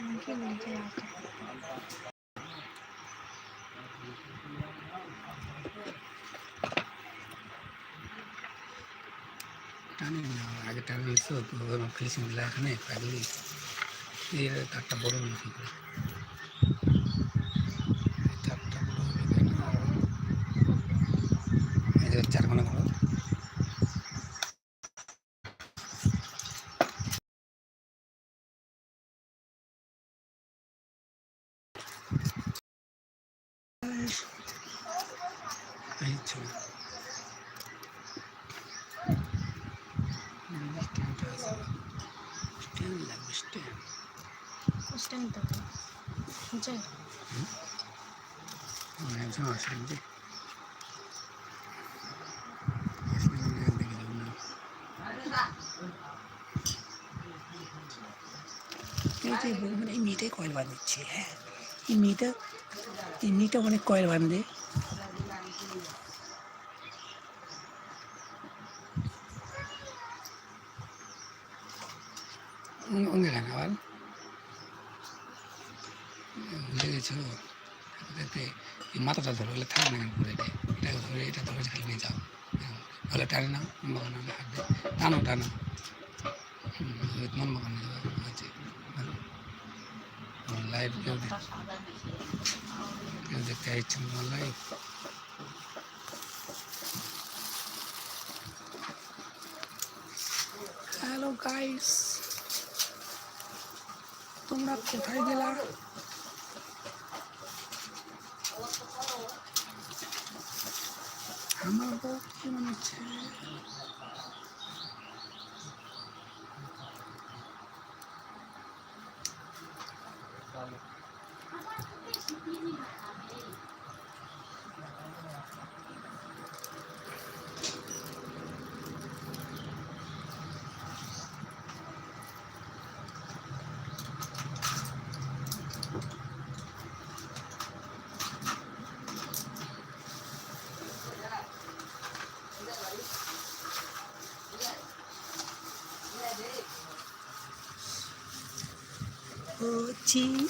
আমাকে বলছে রাখা টানি না, আগে টানি তো ফিনিশিং দিলা এখানে পাগলি এর তারটা বড় হলো কি করে? চার কোনা আসেন এই যে বলবেন এই মেয়েটাই কয়েল হ্যাঁ? এই মেয়েটা এই মেয়েটা অনেক কয়েল এই মাথাটা ধরো থাকে না কেন এটা ধরে এটা ধরে খালি নিয়ে যাও। টানে না হাত দিয়ে টানো টানো। মন লাইভ কেউ কেউ দেখতে ইচ্ছেন তোমার লাইভ হ্যালো গাইস তোমরা কোথায় গেলা? আমার বউ কি হচ্ছে? Salih. очі.